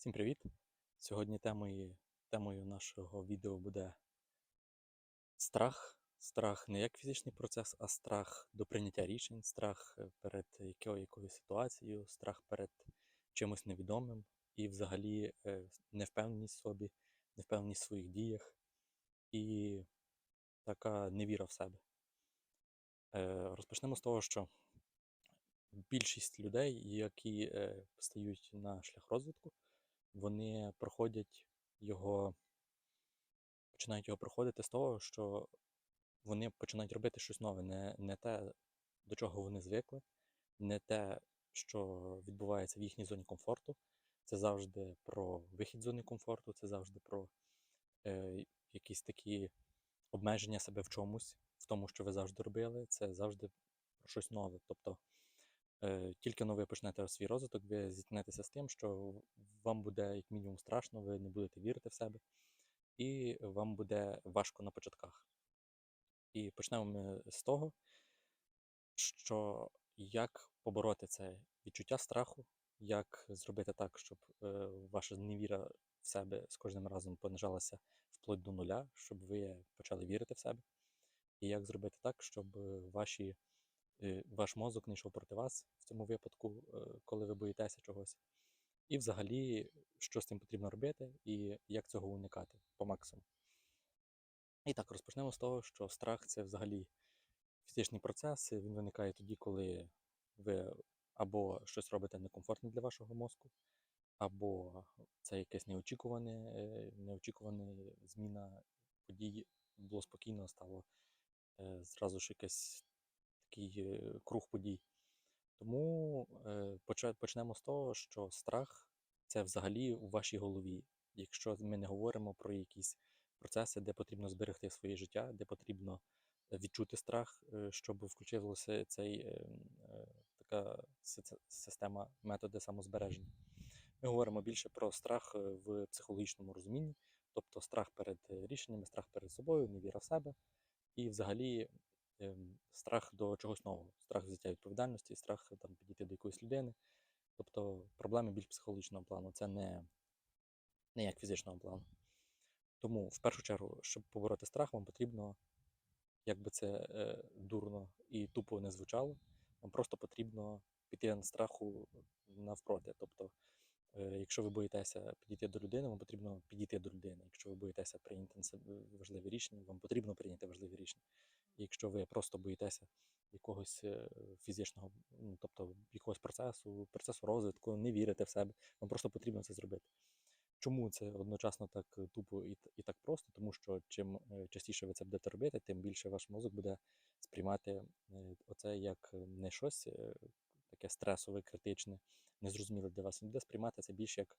Всім привіт! Сьогодні темою, темою нашого відео буде страх. Страх не як фізичний процес, а страх до прийняття рішень, страх е, перед якою, якоюсь ситуацією, страх перед чимось невідомим і взагалі е, невпевненість в собі, невпевненість в своїх діях і така невіра в себе. Е, Розпочнемо з того, що більшість людей, які стають на шлях розвитку, вони проходять його, починають його проходити з того, що вони починають робити щось нове, не, не те, до чого вони звикли, не те, що відбувається в їхній зоні комфорту. Це завжди про вихід з зони комфорту, це завжди про е, якісь такі обмеження себе в чомусь, в тому, що ви завжди робили. Це завжди про щось нове. Тобто тільки но ви почнете свій розвиток, ви зіткнетеся з тим, що вам буде як мінімум страшно, ви не будете вірити в себе, і вам буде важко на початках. І почнемо ми з того, що як побороти це відчуття страху, як зробити так, щоб е, ваша невіра в себе з кожним разом понижалася вплоть до нуля, щоб ви почали вірити в себе, і як зробити так, щоб ваші, е, ваш мозок не йшов проти вас в цьому випадку, е, коли ви боїтеся чогось. І взагалі, що з цим потрібно робити, і як цього уникати по максимуму. І так, розпочнемо з того, що страх це взагалі фізичний процес, він виникає тоді, коли ви або щось робите некомфортне для вашого мозку, або це якесь неочікуване, е, неочікувана зміна подій, було спокійно, стало е, зразу ж якийсь такий е, круг подій. Тому е, почнемо з того, що страх це взагалі у вашій голові. Якщо ми не говоримо про якісь процеси, де потрібно зберегти своє життя, де потрібно е, відчути страх, щоб включився цей така система методи самозбереження. Ми говоримо більше про страх в психологічному розумінні, тобто страх перед рішеннями, страх перед собою, невіра в себе і взагалі страх до чогось нового, страх взяття відповідальності, страх там, підійти до якоїсь людини. Тобто проблеми більш психологічного плану, це не, не як фізичного плану. Тому в першу чергу, щоб побороти страх, вам потрібно, як би це е, дурно і тупо не звучало, вам просто потрібно піти на страху навпроти. Тобто, е, якщо ви боїтеся підійти до людини, вам потрібно підійти до людини. Якщо ви боїтеся прийняти важливе рішення, вам потрібно прийняти важливе рішення. Якщо ви просто боїтеся якогось е, фізичного, ну, тобто якогось процесу, процесу розвитку, не вірите в себе, вам просто потрібно це зробити. Чому це одночасно так тупо і, і так просто? Тому що чим е, частіше ви це будете робити, тим більше ваш мозок буде сприймати е, оце як не щось таке стресове, критичне, незрозуміле для вас. Він буде сприймати це більше як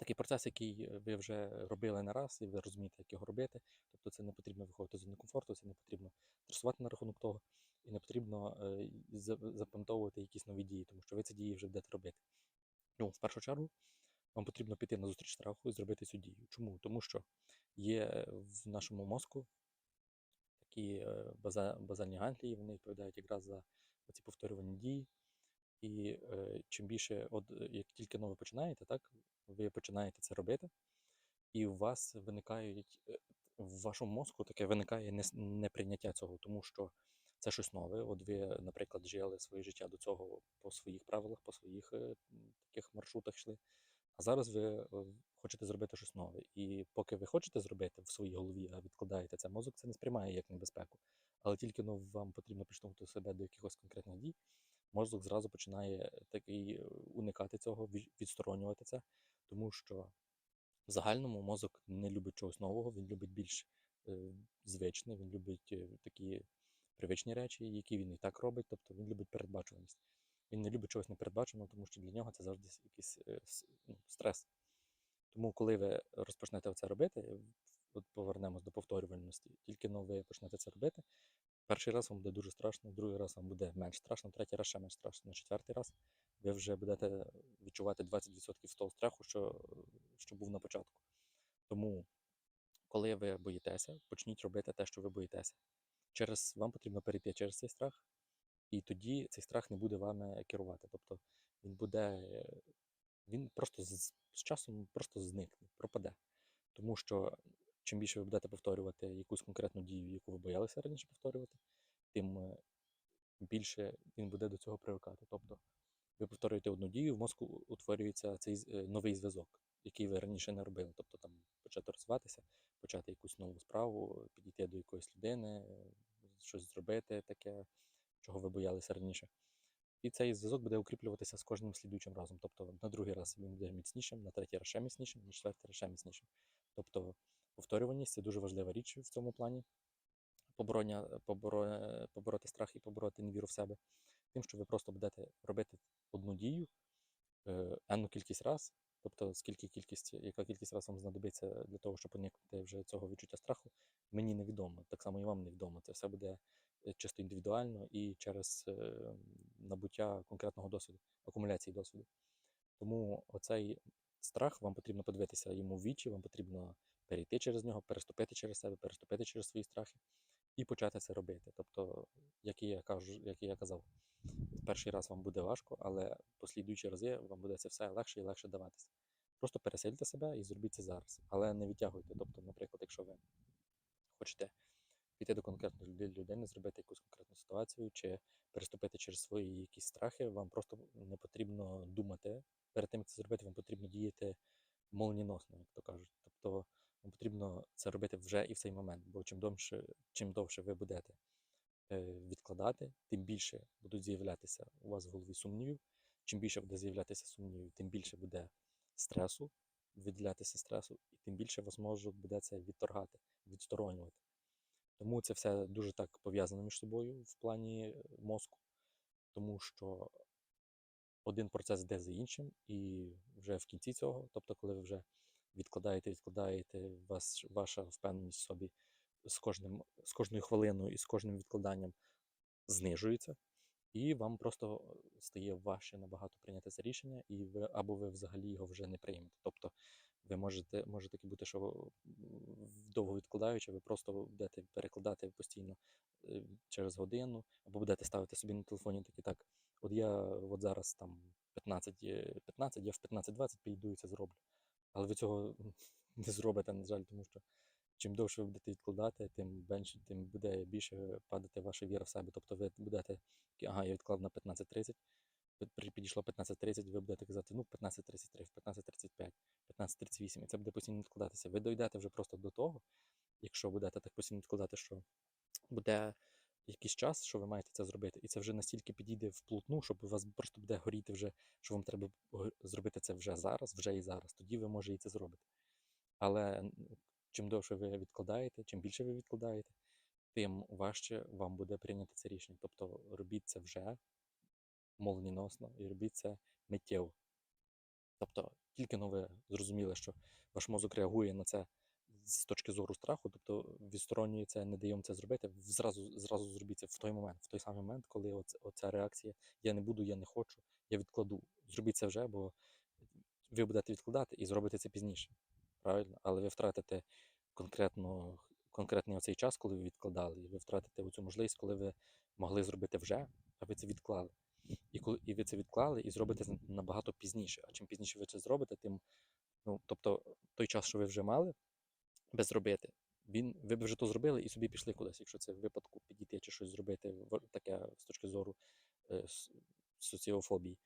такий процес, який е, ви вже робили не раз, і ви розумієте, як його робити. Тобто це не потрібно виходити з зони комфорту, це не потрібно стресувати на рахунок того, і не потрібно е, запам'ятовувати якісь нові дії, тому що ви ці дії вже будете робити. Ну, в першу чергу, вам потрібно піти на зустріч страху і зробити цю дію. Чому? Тому що є е, в нашому мозку такі база, базальні ганглії, вони відповідають якраз за ці повторювані дії. І е, чим більше, от як тільки ви починаєте, так, ви починаєте це робити, і у вас виникають е, в вашому мозку таке виникає неприйняття цього, тому що це щось нове. От ви, наприклад, жили своє життя до цього по своїх правилах, по своїх е, таких маршрутах йшли. А зараз ви е, хочете зробити щось нове. І поки ви хочете зробити в своїй голові, а відкладаєте це, мозок це не сприймає як небезпеку. Але тільки ну, вам потрібно підштовхнути себе до якихось конкретних дій, мозок зразу починає такий е, уникати цього, відсторонювати це, тому що в загальному мозок не любить чогось нового, він любить більш е, звичне, він любить е, такі привичні речі, які він і так робить, тобто він любить передбачуваність. Він не любить чогось непередбаченого, тому що для нього це завжди якийсь ну, стрес. Тому, коли ви розпочнете це робити, от повернемось до повторювальності, тільки но ви почнете це робити, перший раз вам буде дуже страшно, другий раз вам буде менш страшно, третій раз ще менш страшно, на четвертий раз ви вже будете відчувати 20% з того страху, що, що був на початку. Тому, коли ви боїтеся, почніть робити те, що ви боїтеся. Через вам потрібно перейти через цей страх, і тоді цей страх не буде вами керувати. Тобто він буде він просто з, з часом просто зникне, пропаде. Тому що чим більше ви будете повторювати якусь конкретну дію, яку ви боялися раніше повторювати, тим е, більше він буде до цього привикати. Тобто ви повторюєте одну дію, в мозку утворюється цей е, новий зв'язок, який ви раніше не робили. Тобто там почати розвиватися, почати якусь нову справу, підійти до якоїсь людини, е, щось зробити таке, чого ви боялися раніше. І цей зв'язок буде укріплюватися з кожним слідуючим разом. Тобто на другий раз він буде міцнішим, на третій раз ще міцнішим, на четвертий раз ще міцнішим. Тобто повторюваність це дуже важлива річ в цьому плані. Побороня, поборо, побороти страх і побороти невіру в себе. Тим, що ви просто будете робити одну дію е, енну кількість раз, тобто скільки кількість, яка кількість раз вам знадобиться для того, щоб уникнути вже цього відчуття страху, мені невідомо. Так само і вам невідомо. Це все буде е, чисто індивідуально і через е, набуття конкретного досвіду, акумуляції досвіду. Тому оцей страх вам потрібно подивитися йому в вічі, вам потрібно перейти через нього, переступити через себе, переступити через свої страхи і почати це робити. Тобто, як і я кажу, як і я казав, перший раз вам буде важко, але послідуючі рази вам буде це все легше і легше даватися. Просто пересильте себе і зробіть це зараз, але не відтягуйте. Тобто, наприклад, якщо ви хочете піти до конкретної людини, зробити якусь конкретну ситуацію, чи переступити через свої якісь страхи, вам просто не потрібно думати перед тим, як це зробити, вам потрібно діяти молніносно, як то кажуть. Тобто потрібно це робити вже і в цей момент, бо чим довше, чим довше ви будете е, відкладати, тим більше будуть з'являтися у вас в голові сумнівів. Чим більше буде з'являтися сумнівів, тим більше буде стресу, виділятися стресу, і тим більше вас можуть буде це відторгати, відсторонювати. Тому це все дуже так пов'язано між собою в плані е, мозку, тому що один процес йде за іншим, і вже в кінці цього, тобто, коли ви вже відкладаєте, відкладаєте, вас, ваша впевненість в собі з, кожним, з кожною хвилиною і з кожним відкладанням знижується, і вам просто стає важче набагато прийняти це рішення, і ви або ви взагалі його вже не приймете. Тобто ви можете, може таки бути, що довго відкладаючи, ви просто будете перекладати постійно е, через годину, або будете ставити собі на телефоні такі так. От я от зараз там 15, е, 15 я в 15-20 піду і це зроблю. Але ви цього не зробите, на жаль, тому що чим довше ви будете відкладати, тим менше, тим буде більше падати ваша віра в себе. Тобто ви будете ага, я відклав на 15.30, пи- при- підійшло 15.30, ви будете казати, ну, 15.33, в 15.35, 15.38, і це буде постійно відкладатися. Ви дойдете вже просто до того, якщо будете так постійно відкладати, що буде якийсь час, що ви маєте це зробити, і це вже настільки підійде вплотну, щоб у вас просто буде горіти вже, що вам треба зробити це вже зараз, вже і зараз. Тоді ви може і це зробите. Але чим довше ви відкладаєте, чим більше ви відкладаєте, тим важче вам буде прийняти це рішення. Тобто робіть це вже молніносно і робіть це миттєво. Тобто, тільки но ви зрозуміли, що ваш мозок реагує на це з точки зору страху, тобто відсторонюється, не дає вам це зробити, зразу, зразу зробіть це в той момент, в той самий момент, коли оце, оця реакція я не буду, я не хочу, я відкладу. Зробіть це вже, бо ви будете відкладати і зробите це пізніше. Правильно? Але ви втратите конкретно, конкретний оцей час, коли ви відкладали, і ви втратите оцю можливість, коли ви могли зробити вже, а ви це відклали. І коли і ви це відклали, і зробите це набагато пізніше. А чим пізніше ви це зробите, тим ну, тобто той час, що ви вже мали би зробити, він, ви б вже то зробили і собі пішли кудись, якщо це в випадку підійти чи щось зробити таке з точки зору е, соціофобії.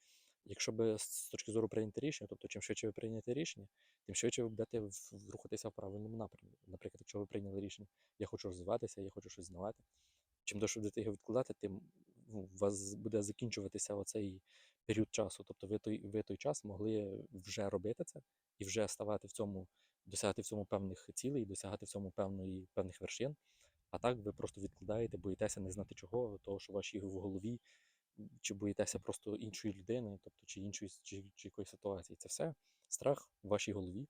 Якщо би з точки зору прийняти рішення, тобто чим швидше ви прийняти рішення, тим швидше ви будете рухатися в правильному напрямку. Наприклад, якщо ви прийняли рішення, я хочу розвиватися, я хочу щось знавати. Чим довше будете його відкладати, тим ну, у вас буде закінчуватися оцей період часу. Тобто ви той, ви той час могли вже робити це і вже ставати в цьому, досягати в цьому певних цілей, досягати в цьому певної, певних вершин. А так ви просто відкладаєте, боїтеся не знати чого, того, що в вашій в голові, чи боїтеся просто іншої людини, тобто чи іншої чи, чи якоїсь ситуації. Це все страх в вашій голові.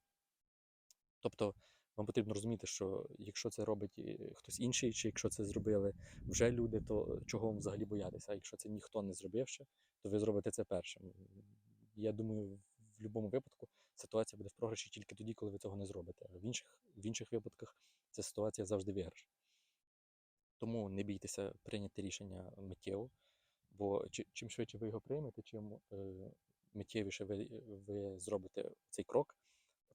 Тобто вам потрібно розуміти, що якщо це робить е, хтось інший, чи якщо це зробили вже люди, то чого вам взагалі боятися? А якщо це ніхто не зробив ще, то ви зробите це першим. Я думаю, в будь-якому випадку ситуація буде в програші тільки тоді, коли ви цього не зробите. В інших, в інших випадках ця ситуація завжди виграш. Тому не бійтеся прийняти рішення миттєво, бо чим швидше ви його приймете, чим е, миттєвіше ви, ви зробите цей крок,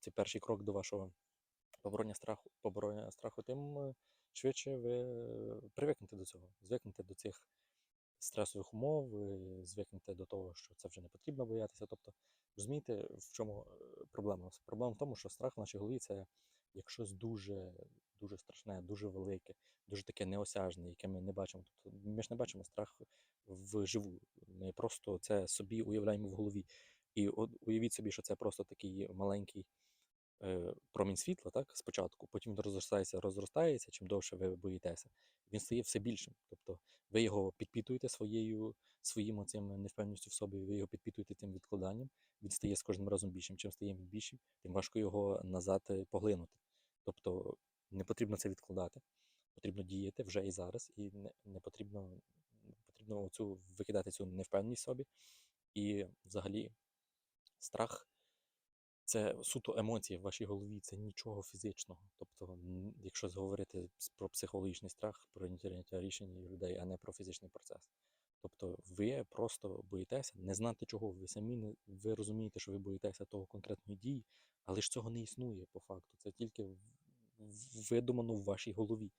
цей перший крок до вашого побороня страху, побороня страху, тим е, швидше ви е, привикнете до цього, звикнете до цих стресових умов, звикнете до того, що це вже не потрібно боятися. Тобто, розумієте, в чому е, проблема? Проблема в тому, що страх в нашій голові це як щось дуже, дуже страшне, дуже велике, дуже таке неосяжне, яке ми не бачимо. Тобто ми ж не бачимо страх вживу. Ми просто це собі уявляємо в голові. І от уявіть собі, що це просто такий маленький промінь світла, так, спочатку, потім він розростається, розростається, чим довше ви боїтеся, він стає все більшим. Тобто ви його підпитуєте своєю, своїм оцим невпевненістю в собі, ви його підпитуєте тим відкладанням, він стає з кожним разом більшим. Чим стає він більшим, тим важко його назад е, поглинути. Тобто не потрібно це відкладати, потрібно діяти вже і зараз, і не, не потрібно, потрібно оцю, викидати цю невпевненість собі. І взагалі страх це суто емоції в вашій голові, це нічого фізичного. Тобто, якщо говорити про психологічний страх, про прийняття рішень людей, а не про фізичний процес. Тобто ви просто боїтеся не знати чого. Ви самі не ви розумієте, що ви боїтеся того конкретної дії, але ж цього не існує по факту. Це тільки видумано в вашій голові.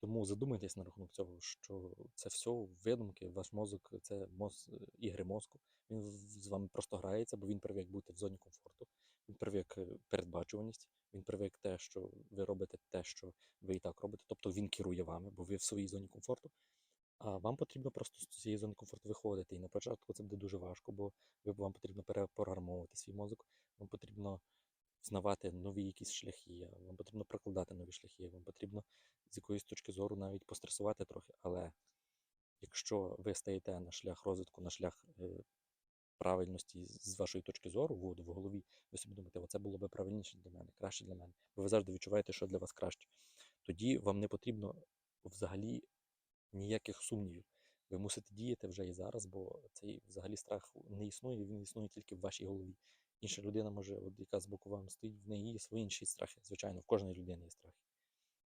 Тому задумайтесь на рахунок цього, що це все видумки, ваш мозок це моз, ігри мозку. Він з вами просто грається, бо він привик бути в зоні комфорту, він привик е, передбачуваність, він привик те, що ви робите те, що ви і так робите. Тобто він керує вами, бо ви в своїй зоні комфорту. А вам потрібно просто з цієї зони комфорту виходити. І на початку це буде дуже важко, бо вам потрібно перепрограмовувати свій мозок, вам потрібно взнавати нові якісь шляхи, вам потрібно прокладати нові шляхи, вам потрібно з якоїсь точки зору навіть постресувати трохи. Але якщо ви стаєте на шлях розвитку, на шлях е, правильності з вашої точки зору, в, в голові, ви собі думаєте, оце було би правильніше для мене, краще для мене. Бо ви завжди відчуваєте, що для вас краще. Тоді вам не потрібно взагалі ніяких сумнівів. Ви мусите діяти вже і зараз, бо цей взагалі страх не існує, він існує тільки в вашій голові. Інша людина може, от яка з боку вам стоїть, в неї є свої інші страхи. Звичайно, в кожної людини є страхи.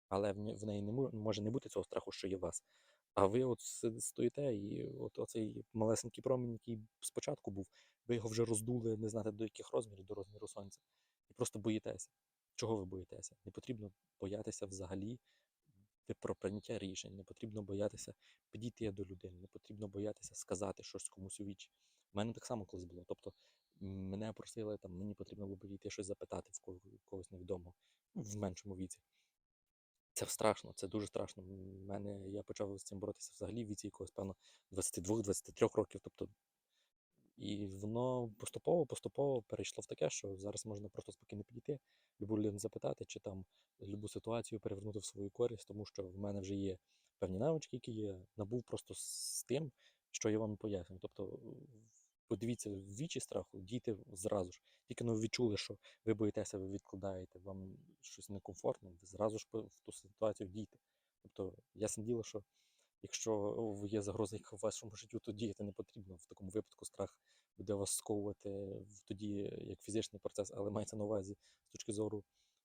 Але в неї не може не бути цього страху, що є вас. А ви от стоїте, і от оцей малесенький промінь, який спочатку був, ви його вже роздули, не знати до яких розмірів, до розміру сонця. І просто боїтеся. Чого ви боїтеся? Не потрібно боятися взагалі про прийняття рішень, не потрібно боятися підійти до людини, не потрібно боятися сказати щось комусь у вічі. У мене так само колись було. Тобто мене просили, там, мені потрібно було підійти щось запитати в когось невідомого ну, в меншому віці. Це страшно, це дуже страшно. М, Мене я почав з цим боротися взагалі в віці якогось, певно, 22-23 років. Тобто, і воно поступово, поступово перейшло в таке, що зараз можна просто спокійно підійти, любу людину запитати, чи там любу ситуацію перевернути в свою користь, тому що в мене вже є певні навички, які я набув просто з тим, що я вам пояснюю. Тобто, подивіться в вічі страху, дійте зразу ж. Тільки ну, відчули, що ви боїтеся, ви відкладаєте, вам щось некомфортно, ви зразу ж в ту ситуацію дійте. Тобто, ясне діло, що якщо є загроза в вашому життю, то діяти не потрібно. В такому випадку страх буде вас сковувати тоді як фізичний процес, але мається на увазі з точки зору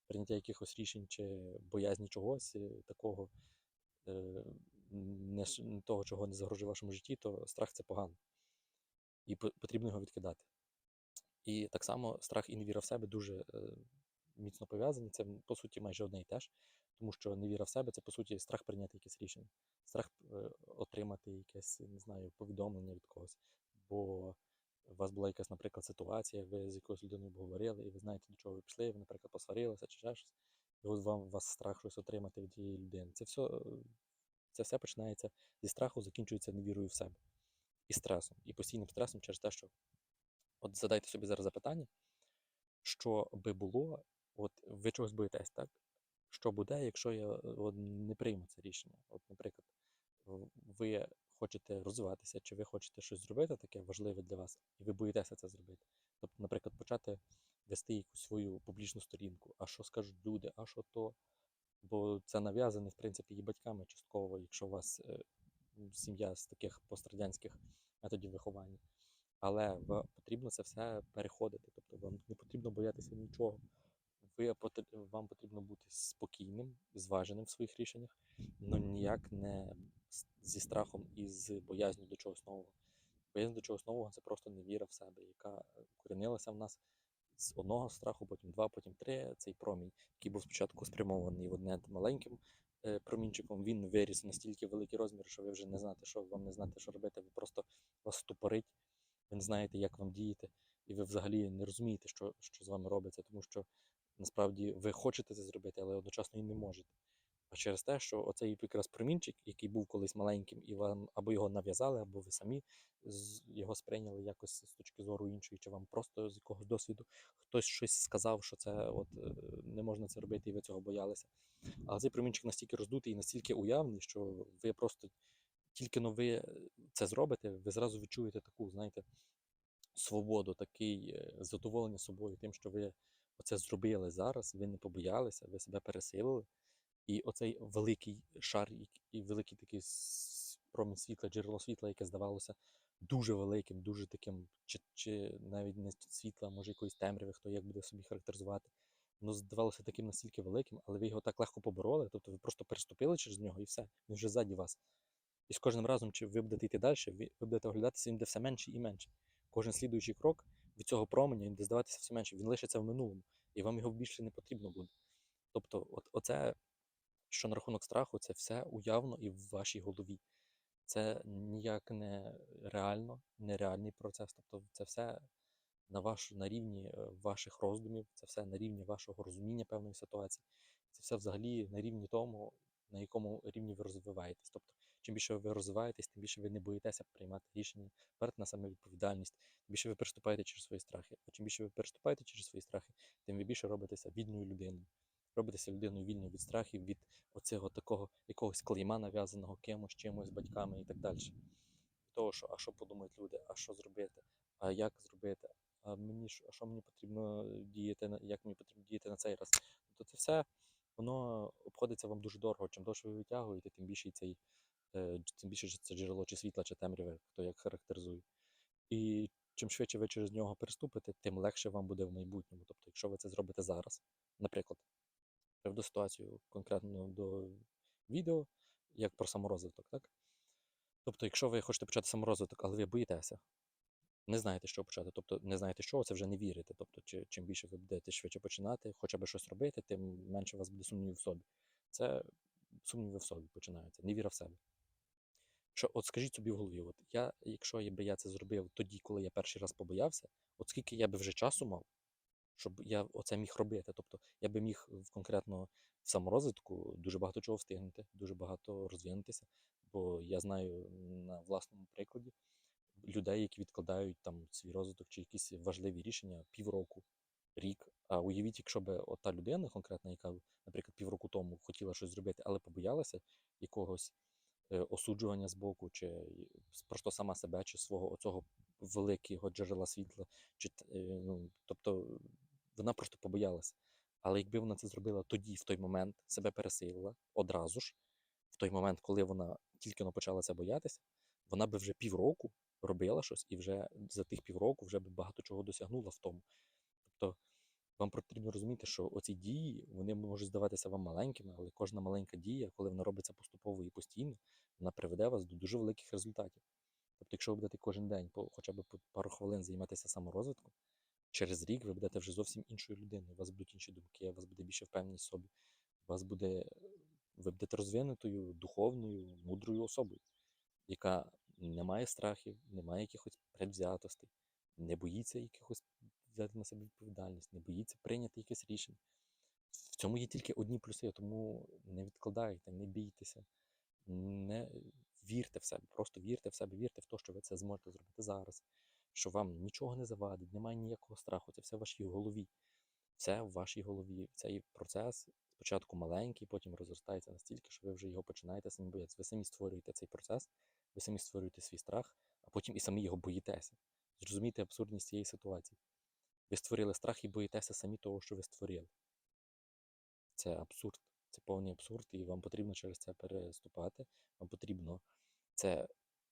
прийняття якихось рішень чи боязні чогось е, такого, е, не того, чого не загрожує вашому житті, то страх це погано. І потрібно його відкидати. І так само страх і невіра в себе дуже е, міцно пов'язані. Це по суті майже одне і те ж, тому що невіра в себе це по суті страх прийняти якесь рішення, страх е, отримати якесь, не знаю, повідомлення від когось. Бо у вас була якась, наприклад, ситуація, ви з якоюсь людиною обговорили, і ви знаєте, до чого ви пішли, ви, наприклад, посварилися чи ще щось. І от вам вас страх щось отримати від тієї людини. Це все, це все починається зі страху, закінчується невірою в себе і стресом, і постійним стресом через те, що От задайте собі зараз запитання, що би було, от ви чогось боїтесь, так? Що буде, якщо я е, от, не прийму це рішення? От, наприклад, ви хочете розвиватися, чи ви хочете щось зробити таке важливе для вас, і ви боїтеся це зробити. Тобто, наприклад, почати вести якусь свою публічну сторінку, а що скажуть люди, а що то. Бо це нав'язане, в принципі, і батьками частково, якщо у вас е, сім'я з таких пострадянських методів виховання. Але в- потрібно це все переходити. Тобто вам не потрібно боятися нічого. Ви вам потрібно бути спокійним, зваженим в своїх рішеннях, але ніяк не зі страхом і з боязнью до чогось нового. Бо поєднати до чогось нового це просто невіра в себе, яка корінилася в нас з одного страху, потім два, потім три. Цей промінь, який був спочатку спрямований в одне маленьким е, промінчиком, він виріс настільки великий розмір, що ви вже не знаєте, що вам не знаєте, що робити. Ви просто вас ступорить, ви не знаєте, як вам діяти, і ви взагалі не розумієте, що, що з вами робиться, тому що насправді ви хочете це зробити, але одночасно і не можете. А через те, що оцей якраз промінчик, який був колись маленьким, і вам або його нав'язали, або ви самі його сприйняли якось з точки зору іншої, чи вам просто з якогось досвіду хтось щось сказав, що це от е, не можна це робити, і ви цього боялися. Але цей промінчик настільки роздутий і настільки уявний, що ви просто тільки но ви це зробите, ви зразу відчуєте таку, знаєте, свободу, такий е, задоволення собою, тим, що ви оце зробили зараз, ви не побоялися, ви себе пересилили. І оцей великий шар і- великий такий промінь світла, джерело світла, яке здавалося дуже великим, дуже таким, чи, чи навіть не світла, може якоїсь темряви, хто як буде собі характеризувати. Воно здавалося таким настільки великим, але ви його так легко побороли, тобто ви просто переступили через нього і все, він вже ззаді вас. І з кожним разом, чи ви будете йти далі, ви будете оглядатися, він буде все менше і менше. Кожен слідуючий крок від цього променя він буде здаватися все менше, він лишиться в минулому, і вам його більше не потрібно буде. Тобто, от, оце, що на рахунок страху, це все уявно і в вашій голові. Це ніяк не реально, нереальний процес. Тобто, це все на, ваш, на рівні е, ваших роздумів, це все на рівні вашого розуміння певної ситуації. Це все взагалі на рівні тому, на якому рівні ви розвиваєтесь. Тобто, чим більше ви розвиваєтесь, тим більше ви не боїтеся приймати рішення, брати на себе відповідальність, тим більше ви переступаєте через свої страхи. А чим більше ви переступаєте через свої страхи, тим ви більше робитеся вільною людиною. Робитеся людиною вільною від страхів, від оцього такого якогось клейма, нав'язаного кимось, чимось, батьками і так далі. Того, що, а що подумають люди, а що зробити, а як зробити, а мені а що мені потрібно діяти, як мені потрібно діяти на цей раз. Тобто це все воно обходиться вам дуже дорого. Чим довше ви витягуєте, тим більше цей, е, тим більше це джерело чи світла, чи темряви, хто як характеризує. І чим швидше ви через нього переступите, тим легше вам буде в майбутньому. Тобто, якщо ви це зробите зараз, наприклад, приведу ситуацію конкретно до відео, як про саморозвиток, так? Тобто, якщо ви хочете почати саморозвиток, але ви боїтеся, не знаєте, що почати, тобто не знаєте, що, це вже не вірите. Тобто, чи, чим більше ви будете швидше починати, хоча б щось робити, тим менше у вас буде сумнівів в собі. Це сумніви в собі починаються, невіра в себе. Що, от скажіть собі в голові, от я, якщо я би я це зробив тоді, коли я перший раз побоявся, от скільки я би вже часу мав, щоб я оце міг робити. Тобто я би міг конкретно в саморозвитку дуже багато чого встигнути, дуже багато розвинутися. Бо я знаю на власному прикладі людей, які відкладають там свій розвиток чи якісь важливі рішення півроку, рік. А уявіть, якщо б ота людина конкретна, яка, наприклад, півроку тому хотіла щось зробити, але побоялася якогось е, осуджування з боку, чи просто сама себе, чи свого оцього великого джерела світла, чи е, ну, тобто вона просто побоялася. Але якби вона це зробила тоді, в той момент, себе пересилила одразу ж, в той момент, коли вона тільки почала це боятися, вона би вже півроку робила щось, і вже за тих півроку вже би багато чого досягнула в тому. Тобто вам потрібно розуміти, що оці дії вони можуть здаватися вам маленькими, але кожна маленька дія, коли вона робиться поступово і постійно, вона приведе вас до дуже великих результатів. Тобто, якщо ви будете кожен день по хоча б по пару хвилин займатися саморозвитком, через рік ви будете вже зовсім іншою людиною. У вас будуть інші думки, у вас буде більше впевненість в собі, у вас буде, ви будете розвинутою, духовною, мудрою особою, яка не має страхів, не має якихось предвзятостей, не боїться якихось взяти на себе відповідальність, не боїться прийняти якесь рішення. В цьому є тільки одні плюси, тому не відкладайте, не бійтеся, не вірте в себе, просто вірте в себе, вірте в те, що ви це зможете зробити зараз, що вам нічого не завадить, немає ніякого страху, це все в вашій голові. Все в вашій голові. Цей процес спочатку маленький, потім розростається настільки, що ви вже його починаєте самі боятися. Ви самі створюєте цей процес, ви самі створюєте свій страх, а потім і самі його боїтеся. Зрозумійте абсурдність цієї ситуації. Ви створили страх і боїтеся самі того, що ви створили. Це абсурд, це повний абсурд, і вам потрібно через це переступати, вам потрібно це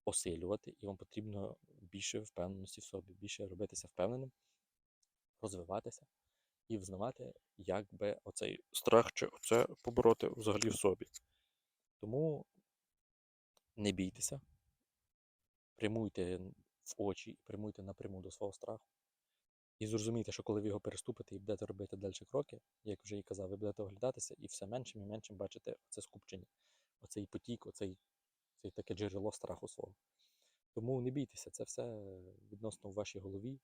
осилювати, і вам потрібно більше впевненості в собі, більше робитися впевненим, розвиватися і взнавати, як би оцей страх чи оце побороти взагалі в собі. Тому не бійтеся, прямуйте в очі прямуйте напряму до свого страху. І зрозумійте, що коли ви його переступите і будете робити далі кроки, як вже і казав, ви будете оглядатися і все меншим і меншим бачите це скупчення, оцей потік, оцей, оцей таке джерело страху свого. Тому не бійтеся, це все відносно в вашій голові.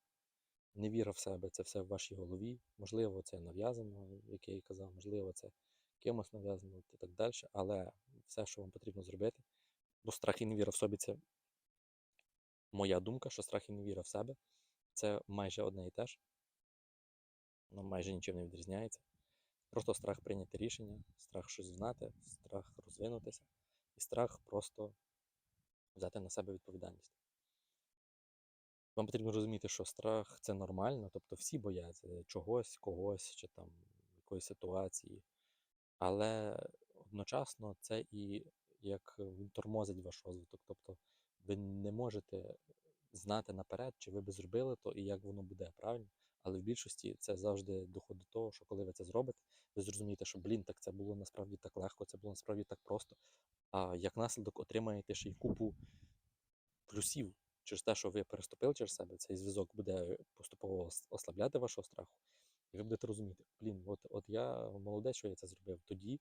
Невіра в себе це все в вашій голові. Можливо, це нав'язано, як я і казав, можливо, це кимось нав'язано і так далі. Але все, що вам потрібно зробити, бо страх і невіра в собі це моя думка, що страх і невіра в себе це майже одне і те ж. Воно майже нічим не відрізняється. Просто страх прийняти рішення, страх щось знати, страх розвинутися, і страх просто взяти на себе відповідальність. Вам потрібно розуміти, що страх це нормально, тобто всі бояться чогось, когось чи там якоїсь ситуації. Але одночасно це і як він тормозить ваш розвиток. Тобто ви не можете знати наперед, чи ви би зробили то і як воно буде, правильно? Але в більшості це завжди доходить до того, що коли ви це зробите, ви зрозумієте, що блін, так це було насправді так легко, це було насправді так просто. А як наслідок отримаєте ще й купу плюсів через те, що ви переступили через себе, цей зв'язок буде поступово ослабляти вашого страху. І ви будете розуміти, блін, от, от я молодець, що я це зробив. Тоді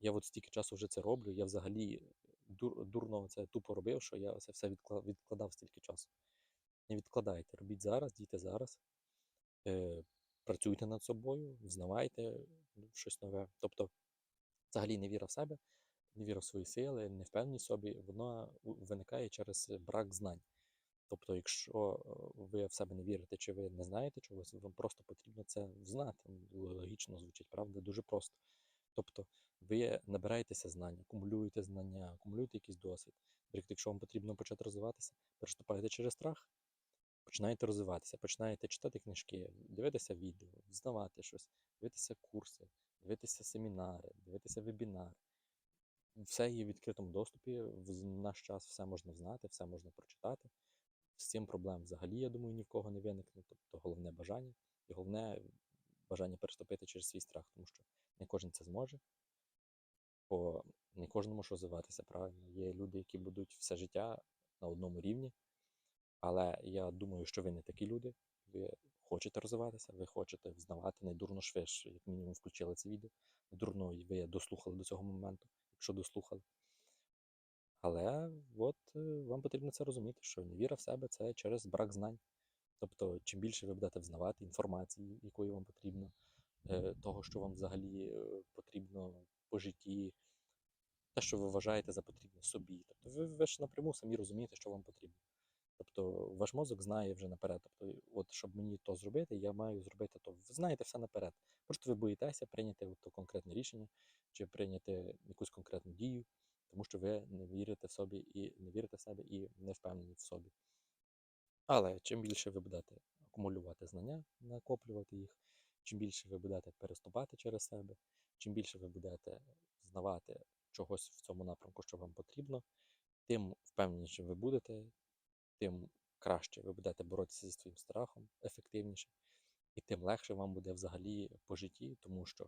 я от стільки часу вже це роблю, я взагалі дур, дурно це тупо робив, що я це все відкла- відкладав стільки часу. Не відкладайте, робіть зараз, дійте зараз, е, працюйте над собою, взнавайте ну, щось нове. Тобто, взагалі невіра в себе, невіра в свої сили, невпевненість в собі, вона виникає через брак знань. Тобто, якщо ви в себе не вірите, чи ви не знаєте чогось, вам просто потрібно це знати. Ну, Логічно звучить, правда? Дуже просто. Тобто, ви набираєтеся знань, акумулюєте знання, акумулюєте якийсь досвід. Наприклад, якщо вам потрібно почати розвиватися, переступаєте через страх, починаєте розвиватися, починаєте читати книжки, дивитися відео, знавати щось, дивитися курси, дивитися семінари, дивитися вебінари. Все є в відкритому доступі. В наш час все можна знати, все можна прочитати. З цим проблем взагалі, я думаю, ні в кого не виникне. Тобто головне бажання і головне бажання переступити через свій страх, тому що не кожен це зможе, бо не кожному ж розвиватися правильно. Є люди, які будуть все життя на одному рівні, але я думаю, що ви не такі люди. Ви хочете розвиватися, ви хочете взнавати недурно ж ви ж, як мінімум, включили це відео. Недурно і ви дослухали до цього моменту, якщо дослухали. Але от е, вам потрібно це розуміти, що невіра в себе це через брак знань. Тобто, чим більше ви будете взнавати інформації, якої вам потрібно, е, того, що вам взагалі е, потрібно по житті, те, що ви вважаєте за потрібне собі. Тобто ви, ви ж напряму самі розумієте, що вам потрібно. Тобто ваш мозок знає вже наперед. Тобто, от щоб мені то зробити, я маю зробити то. Ви знаєте все наперед. Просто ви боїтеся прийняти от то конкретне рішення чи прийняти якусь конкретну дію, тому що ви не вірите в собі і не вірите в себе і не впевнені в собі. Але чим більше ви будете акумулювати знання, накоплювати їх, чим більше ви будете переступати через себе, чим більше ви будете знавати чогось в цьому напрямку, що вам потрібно, тим впевненіше ви будете, тим краще ви будете боротися зі своїм страхом, ефективніше, і тим легше вам буде взагалі по житті, тому що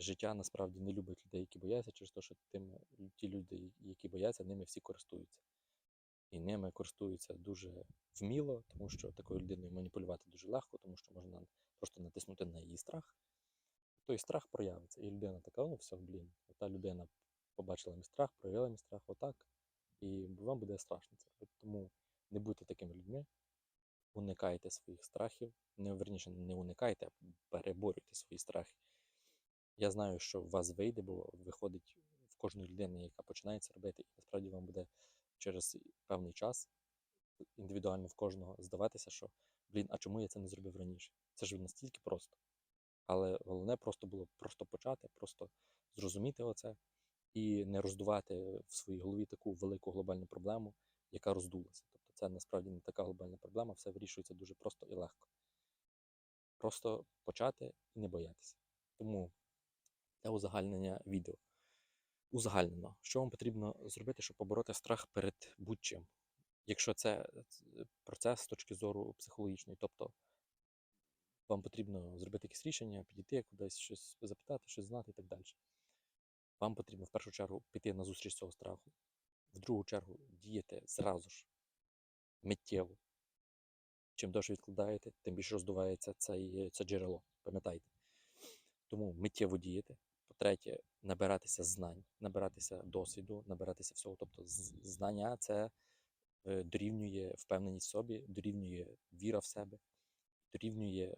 життя насправді не любить людей, які бояться, через те, що тим, ті люди, які бояться, ними всі користуються. І ними користуються дуже вміло, тому що такою людиною маніпулювати дуже легко, тому що можна просто натиснути на її страх. Той страх проявиться. І людина така, ну все, блін, та людина побачила мій страх, проявила мій страх, отак. І вам буде страшно це. Тому не будьте такими людьми, уникайте своїх страхів, не верніше, не уникайте, а переборюйте свої страхи. Я знаю, що у вас вийде, бо виходить в кожної людини, яка починає це робити, і насправді вам буде через певний час індивідуально в кожного здаватися, що блін, а чому я це не зробив раніше? Це ж настільки просто. Але головне просто було просто почати, просто зрозуміти оце і не роздувати в своїй голові таку велику глобальну проблему, яка роздулася. Тобто це насправді не така глобальна проблема, все вирішується дуже просто і легко. Просто почати і не боятися. Тому це узагальнення відео. Узагальнено, що вам потрібно зробити, щоб побороти страх перед будь-чим, якщо це е, процес з точки зору психологічної, тобто вам потрібно зробити якесь рішення, підійти кудись, щось запитати, щось знати і так далі. Вам потрібно в першу чергу піти на зустріч цього страху, в другу чергу діяти зразу ж. миттєво. Чим довше відкладаєте, тим більше роздувається цей, це джерело. Пам'ятайте. Тому миттєво діяти. По-третє, набиратися знань, набиратися досвіду, набиратися всього. Тобто знання це е, дорівнює впевненість в собі, дорівнює віра в себе, дорівнює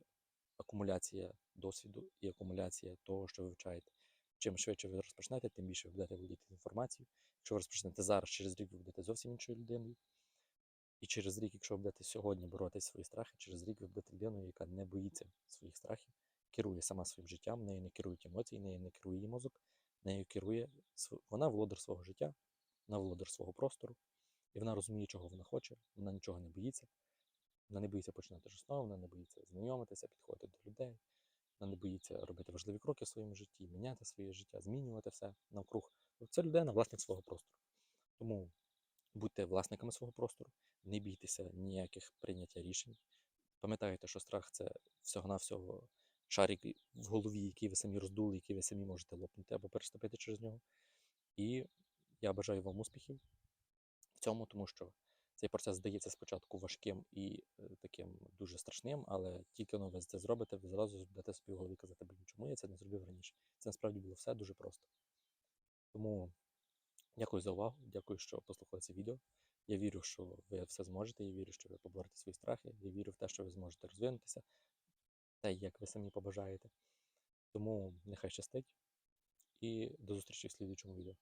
акумуляція досвіду і акумуляція того, що ви вивчаєте. Чим швидше ви розпочнете, тим більше ви будете володіти інформацією. Якщо ви розпочнете зараз, через рік ви будете зовсім іншою людиною. І через рік, якщо ви будете сьогодні боротися свої страхи, через рік ви будете людиною, яка не боїться своїх страхів, керує сама своїм життям, нею не керують емоції, нею не керує її мозок, нею керує вона володар свого життя, вона володар свого простору, і вона розуміє, чого вона хоче, вона нічого не боїться, вона не боїться починати з основ, вона не боїться знайомитися, підходити до людей, вона не боїться робити важливі кроки в своєму житті, міняти своє життя, змінювати все навкруг. Це людина, власник свого простору. Тому будьте власниками свого простору, не бійтеся ніяких прийняття рішень. Пам'ятайте, що страх це всього-навсього шарик в голові, який ви самі роздули, який ви самі можете лопнути або переступити через нього. І я бажаю вам успіхів в цьому, тому що цей процес здається спочатку важким і е, таким дуже страшним, але тільки ви це зробите, ви зразу будете собі голові казати, блін, чому я це не зробив раніше. Це насправді було все дуже просто. Тому дякую за увагу, дякую, що послухали це відео. Я вірю, що ви все зможете, я вірю, що ви поборете свої страхи, я вірю в те, що ви зможете розвинутися, те, як ви самі побажаєте. Тому нехай щастить і до зустрічі в слідуючому відео.